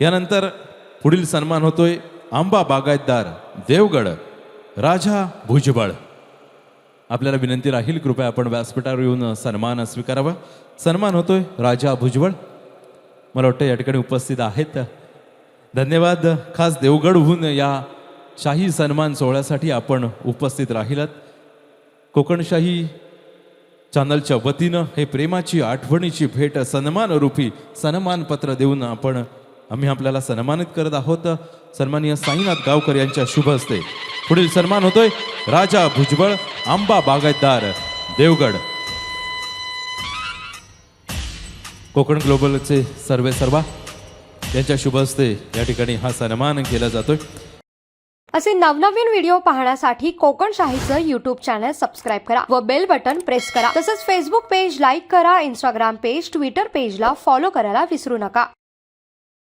यानंतर पुढील सन्मान होतोय आंबा बागायतदार देवगड राजा भुजबळ. आपल्याला विनंती राहील कृपया आपण व्यासपीठावर येऊन सन्मान स्वीकारावा. सन्मान होतोय राजा भुजबळ. मला वाटतं या ठिकाणी उपस्थित आहेत. धन्यवाद खास देवगडहून या शाही सन्मान सोहळ्यासाठी आपण उपस्थित राहिलात. कोकणशाही चॅनलच्या वतीनं हे प्रेमाची आठवणीची भेट सन्मानरूपी सन्मानपत्र देऊन आपण आम्ही आपल्याला सन्मानित करत आहोत. सन्माननीय साईनाथ गावकर यांच्या शुभ हस्ते. पुढील सन्मान होतोय राजा भुजबळ आंबा बागायतदार देवगड. कोकण ग्लोबलचे सर्वे सर्वा यांच्या शुभ हस्ते या ठिकाणी हा सन्मान केला जातोय. असे नवनवीन व्हिडिओ पाहण्यासाठी कोकण शाहीचं युट्यूब चॅनल सबस्क्राईब करा व बेल बटन प्रेस करा. तसंच फेसबुक पेज लाईक करा इंस्टाग्राम पेज ट्विटर पेजला फॉलो करायला विसरू नका.